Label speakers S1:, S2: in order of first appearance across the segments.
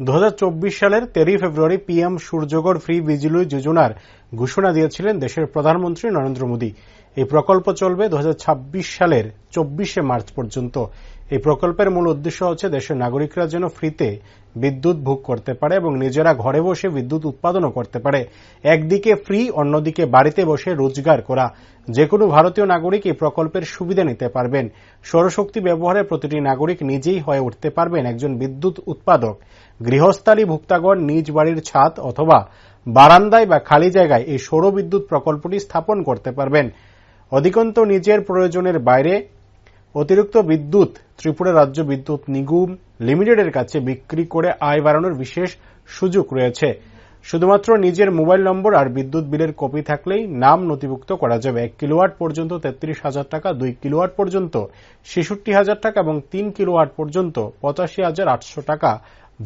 S1: দু হাজার চব্বিশ সালের তেরোই ফেব্রুয়ারি পিএম সূর্যগড় ফ্রি বিজলি যোজনার ঘোষণা দিয়েছিলেন দেশের প্রধানমন্ত্রী নরেন্দ্র মোদী। এই প্রকল্প চলবে দু হাজার ছাব্বিশ সালের চব্বিশে মার্চ পর্যন্ত। এই প্রকল্পের মূল উদ্দেশ্য হচ্ছে দেশের নাগরিকরা যেন ফ্রিতে বিদ্যুৎ ভোগ করতে পারে এবং নিজেরা ঘরে বসে বিদ্যুৎ উৎপাদনও করতে পারে। একদিকে ফ্রি, অন্যদিকে বাড়িতে বসে রোজগার করা। যে কোনো ভারতীয় নাগরিক এই প্রকল্পের সুবিধা নিতে পারবেন। সৌরশক্তি ব্যবহারে প্রতিটি নাগরিক নিজেই হয়ে উঠতে পারবেন একজন বিদ্যুৎ উৎপাদক। গৃহস্থালী ভোক্তাগণ নিজ বাড়ির ছাদ অথবা বারান্দায় বা খালি জায়গায় এই সৌর বিদ্যুৎ প্রকল্পটি স্থাপন করতে পারবেন। অধিকন্ত নিজের প্রয়োজনের বাইরে অতিরিক্ত বিদ্যুৎ, ত্রিপুরা রাজ্য বিদ্যুৎ নিগম লিমিটেডের কাছে বিক্রি করে আয় বাড়ানোর বিশেষ সুযোগ রয়েছে। শুধুমাত্র নিজের মোবাইল নম্বর আর বিদ্যুৎ বিলের কপি থাকলেই নাম নথিভুক্ত করা যাবে। এক কিলোওয়াট পর্যন্ত তেত্রিশ হাজার টাকা, দুই কিলোওয়াট পর্যন্ত ছেষট্টি হাজার টাকা এবং তিন কিলোওয়াট পর্যন্ত পঁচাশি হাজার আটশো টাকা।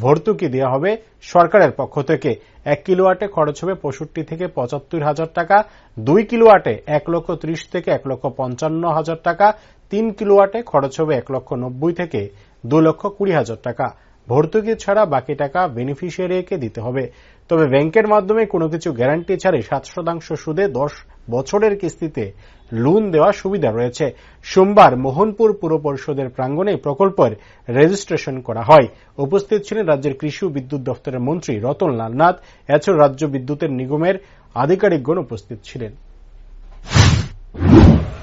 S1: ভর্তুকি দেওয়া হবে সরকারের পক্ষ থেকে। এক কিলোওয়াটে খরচ হবে পঁয়ষট্টি থেকে পঁচাত্তর হাজার টাকা, দুই কিলোওয়াটে এক লক্ষ ত্রিশ থেকে এক লক্ষ পঞ্চান্ন হাজার টাকা, তিন কিলোওয়াটে খরচ হবে এক লক্ষ নব্বই থেকে দু লক্ষ কুড়ি হাজার টাকা। ভর্তুকি ছাড়া বাকি টাকা বেনিফিশিয়ারিকে দিতে হবে। তবে ব্যাংকের মাধ্যমে কোনো কিছু গ্যারান্টি ছাড়াই সাত শতাংশ সুদে দশ বছরের কিস্তিতে লোন দেওয়ার সুবিধা রয়েছে। সোমবার মোহনপুর পুর পরিষদের প্রাঙ্গণে প্রকল্পের রেজিস্ট্রেশন করা হয়। উপস্থিত ছিলেন রাজ্যের কৃষি বিদ্যুৎ দপ্তরের মন্ত্রী রতন নাথ এছাড়া রাজ্য বিদ্যুতের নিগমের আধিকারিকগণ উপস্থিত ছিলেন।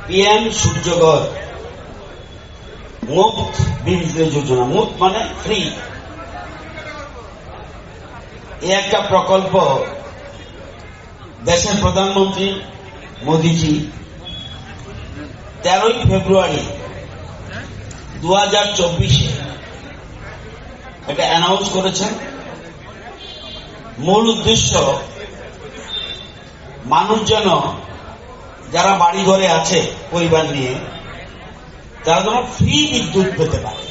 S2: পিএম যোজনা মানে ফ্রি এই একটা প্রকল্প দেশের প্রধানমন্ত্রী মোদীজি তেরোই ফেব্রুয়ারি দু হাজার চব্বিশে এটা অ্যানাউন্স করেছেন। মূল উদ্দেশ্য মানুষ যেন যারা বাড়ি ঘরে আছে, পরিবার নিয়ে, তারা যেন ফ্রি বিদ্যুৎ পেতে পারে।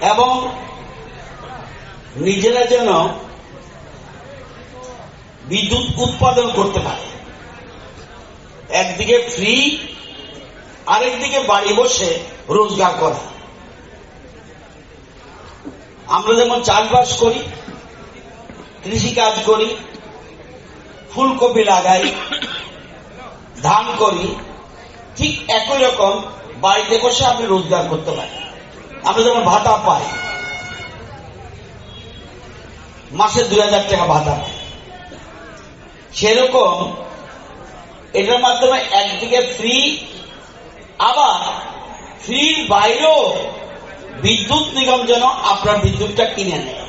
S2: এবং নিজেরা যেন বিদ্যুৎ উৎপাদন করতে পারে। একদিকে ফ্রি আরেকদিকে বাড়ি বসে রোজগার করা। আমরা যেমন চাষবাস করি কৃষি কাজ করি, ফুলকপি লাগাই, ধান করি, ঠিক একই রকম বাড়িতে বসে আপনি রোজগার করতে পারেন। আমরা যখন ভাতা পাই মাসে দুই হাজার টাকা ভাতা সেরকম এটার মাধ্যমে একদিকে ফ্রি আবার ফ্রির বাইরেও বিদ্যুৎ নিগম যেন আপনার বিদ্যুৎটা কিনে নেয়।